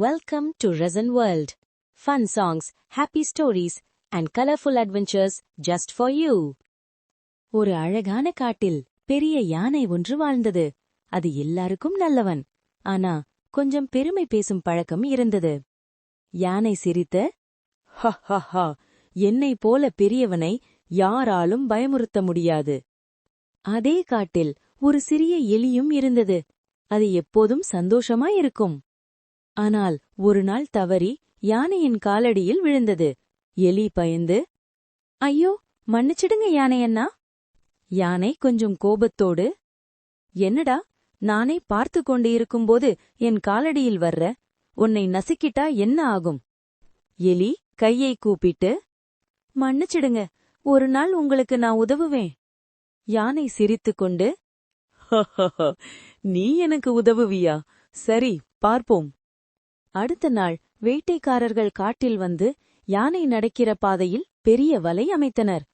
Welcome to Resin World. Fun songs, happy stories, and colorful adventures just for you. ஒரு அழகான காட்டில் பெரிய யானை ஒன்று வாழ்ந்தது. அது எல்லாருக்கும் நல்லவன். ஆனா கொஞ்சம் பெருமை பேசும் பழக்கம் இருந்தது. யானை சிரித்த ஹா என்னை போல பெரியவனை யாராலும் பயமுறுத்த முடியாது. அதே காட்டில் ஒரு சிறிய எலியும் இருந்தது. அது எப்போதும் சந்தோஷமா இருக்கும். ஆனால் ஒரு நாள் தவறி யானையின் காலடியில் விழுந்தது. எலி பயந்து ஐயோ மன்னிச்சிடுங்க யானையண்ணா. யானை கொஞ்சம் கோபத்தோடு என்னடா நானே பார்த்து கொண்டு இருக்கும்போது என் காலடியில் வர்ற உன்னை நசுக்கிட்டா என்ன ஆகும்? எலி கையை கூப்பிட்டு மன்னிச்சிடுங்க ஒரு நாள் உங்களுக்கு நான் உதவுவேன். யானை சிரித்துக்கொண்டு நீ எனக்கு உதவுவியா? சரி பார்ப்போம். அடுத்த நாள் வேட்டைக்காரர்கள் காட்டில் வந்து யானை நடக்கிற பாதையில் பெரிய வலை அமைத்தனர்.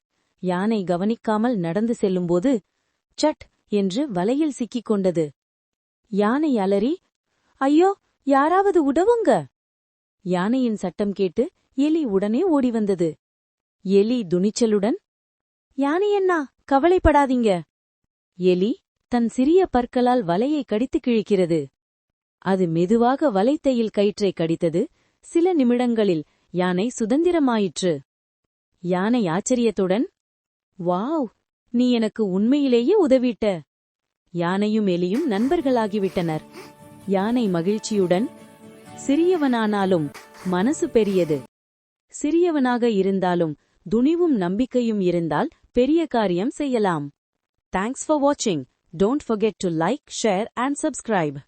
யானை கவனிக்காமல் நடந்து செல்லும்போது சட்! என்று வலையில் சிக்கிக் கொண்டது. யானை அலறி ஐயோ யாராவது உடவுங்க யானையின் சட்டம் கேட்டு எலி உடனே ஓடி வந்தது. எலி துணிச்சலுடன் யானை அண்ணா கவலைப்படாதீங்க. எலி தன் சிறிய பற்களால் வலையை கடித்து கிழிக்கிறது. அது மெதுவாக வலைத்தையில் கயிற்றை கடித்தது. சில நிமிடங்களில் யானை சுதந்திரமாயிற்று. யானை ஆச்சரியத்துடன் வாவ் நீ எனக்கு உண்மையிலேயே உதவிட்ட. யானையும் எலியும் நண்பர்களாகிவிட்டனர். யானை மகிழ்ச்சியுடன் சிறியவனானாலும் மனசு பெரியது. சிறியவனாக இருந்தாலும் துணிவும் நம்பிக்கையும் இருந்தால் பெரிய காரியம் செய்யலாம். தேங்க்ஸ் ஃபார் வாட்சிங் don't forget to like share and subscribe